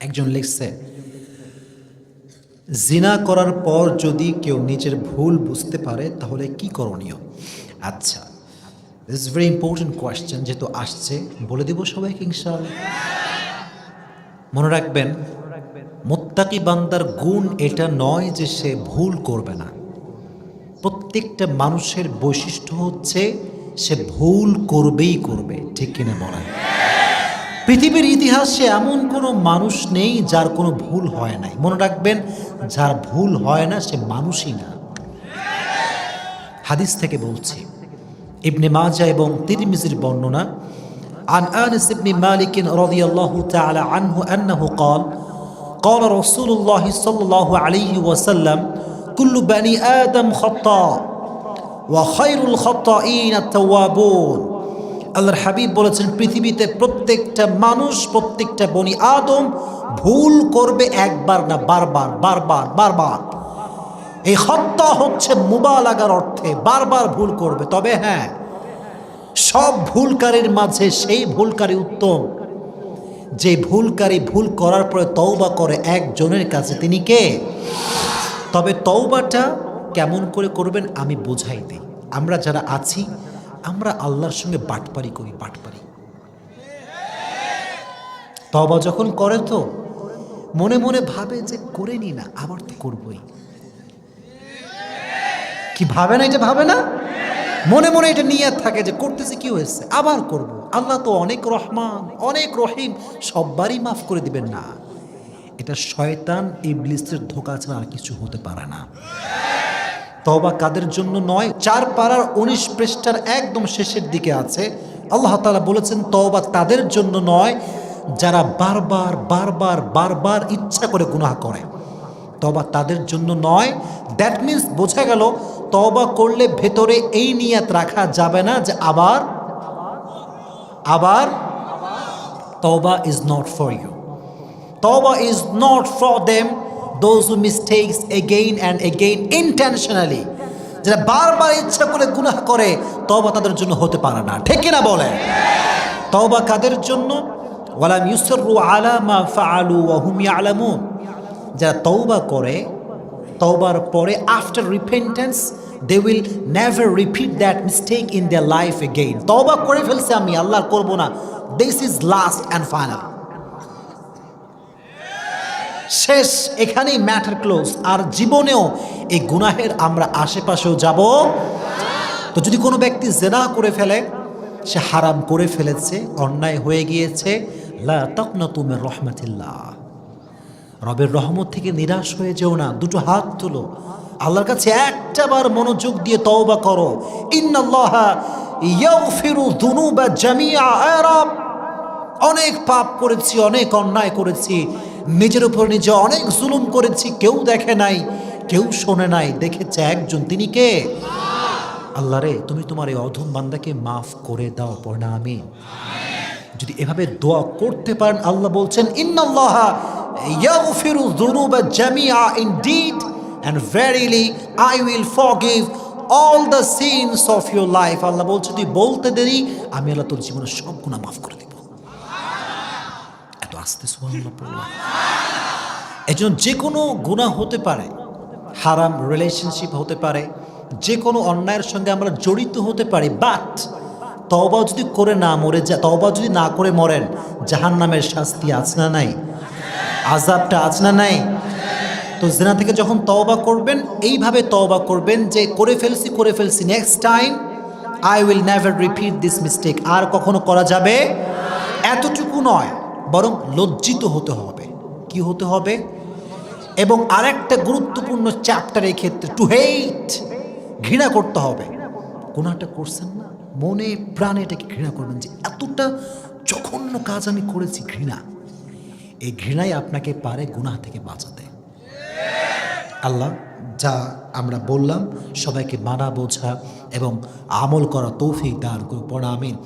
একজন লিখছে, জিনা করার পর যদি কেউ নিজের ভুল বুঝতে পারে, তাহলে কি করণীয়? আচ্ছা দিস ভেরি ইম্পর্টেন্ট কোয়েশ্চেন যেহেতু আসছে, বলে দিব সবাইকে ইনশাআল্লাহ। মনে রাখবেন, মোত্তাকি বান্দার গুণ এটা নয় যে সে ভুল করবে না। প্রত্যেকটা মানুষের বৈশিষ্ট্য হচ্ছে, সে ভুল করবেই করবে, ঠিক কিনা বলেন? পৃথিবীর ইতিহাসে এমন কোনো মানুষ নেই যার কোনো ভুল হয় নাই মনে রাখবেন যার ভুল হয় না সে মানুষই না হাদিস থেকে বলছি ইবনে মাজা এবং তিরমিজির বর্ণনা عن أنس بن مالك رضي الله تعالى عنه أنه قال قال رسول الله صلى الله عليه وسلم كل بني آدم خطاء وخير الخطائين التوابون আল্লাহর হাবিব বলেছেন, পৃথিবীতে প্রত্যেকটা মানুষ, প্রত্যেকটা বনি আদম ভুল করবে একবার না বারবার বারবার বারবার। এই হত্যা হচ্ছে মুবালাগার অর্থে, বারবার ভুল করবে। তবে হ্যাঁ সব ভুলকারীর মাঝে সেই ভুলকারী উত্তম। যে ভুলকারী ভুল করার পরে তওবা করে একজনের কাছে, তিনি কে? তবে তওবাটা কেমন করে করবেন আমি বোঝাই দিই। আমরা যারা আছি আমরা আল্লাহর সঙ্গে বাটপারি করি, বাটপারি। তবা যখন করে তো, মনে মনে ভাবে যে করে নি না, আবার তো করবই। কি ভাবে না এটা ভাবে না? মনে মনে এটা নিয়ে থাকে যে করতেছে কি হয়েছে? আবার করব। আল্লাহ তো অনেক রহমান, অনেক রহিম, সববারই মাফ করে দিবেন না। এটা শয়তান, ইবলিসের ধোকা ছাড়া আর কিছু হতে পারে না। তবা কাদের জন্য নয়, চার পাড়ার উনিশ পৃষ্ঠার একদম শেষের দিকে আছে। আল্লাহ তালা বলেছেন তবা তাদের জন্য নয়, যারা বারবার বারবার বারবার ইচ্ছা করে গুনাহ করে। তবা তাদের জন্য নয় দ্যাট মিন্স বোঝা গেল তবা করলে ভেতরে এই নিয়াত রাখা যাবে না যে আবার আবার তবা ইজ নট ফর ইউ তবা is not for them those who mistakes again and again intentionally যারা বারবার ইচ্ছা করে গুনাহ করে তবা তাদের জন্য হতে পারে না। ঠিক কিনা বলে তবা কাদের জন্য? ওয়ালাম ইউসরু আলা মা ফাআলু ওয়া হুম ইয়ালামুন। যারা তওবা করে, তওবার পরে after repentance they will never repeat that mistake in their life again তওবা করে ফেলছে আমি আল্লাহ করব না। This is last and final শেষ, এখানেই ম্যাটার ক্লোজ আর জীবনেও এই গুনাহের আমরা আশেপাশেও যাব তো যদি কোনো ব্যক্তি জেনা করে ফেলে, সে হারাম করে ফেলেছে, অন্যায় হয়ে গিয়েছে, লা তুমের রবের রহমত থেকে নিরাশ হয়ে যেও না, দুটো হাত তুলো। আল্লাহর কাছে একটা বার মনোযোগ দিয়ে তওবা করো। রব! অনেক পাপ করেছি, অনেক অন্যায় করেছি। নিজের উপর নিজে অনেক জুলুম করেছি, কেউ দেখে নাই, কেউ শোনে নাই। দেখেছে একজন, তিনি কে? আল্লাহ রে, তুমি তোমার এই অধম বান্দাকে মাফ করে দাও পড়না আমি যদি এভাবে দোয়া করতে পারেন, আল্লাহ বলছেন জামিআ ইনডিড আল্লাহ বলছে, তুই বলতে দেরি, আমি আল্লাহ তোর জীবনের সব গুণা মাফ করে দিব। আস্তে সুবহানাল্লাহ পড়লাম। যে কোনো গুণা হতে পারে, হারাম রিলেশনশিপ হতে পারে যে কোনো অন্যায়ের সঙ্গে আমরা জড়িত হতে পারি বাট তবা যদি করে না মরে যা তবা যদি না করে মরেন জাহান নামের শাস্তি আছে না নাই? আজাবটা আছে না নাই? তো জেনা থেকে যখন তওবা করবেন, এইভাবে তওবা করবেন যে করে ফেলছি করে ফেলছি next time I will never repeat this mistake আর কখনো করা যাবে? এতটুকু নয়। বরং লজ্জিত হতে হবে। কি হতে হবে? এবং আরেকটা গুরুত্বপূর্ণ চ্যাপ্টার এই ক্ষেত্রে টু হেইট ঘৃণা করতে হবে। কোনটা করছেন না? মনে প্রাণে এটাকে ঘৃণা করবেন যে এতটা জঘন্য কাজ আমি করেছি, ঘৃণা। এই ঘৃণাই আপনাকে পারে গুনাহ থেকে বাঁচাতে। আল্লাহ, যা আমরা বললাম, সবাইকে মানা বোঝা এবং আমল করা তৌফিক দান করে পড়া আমিন।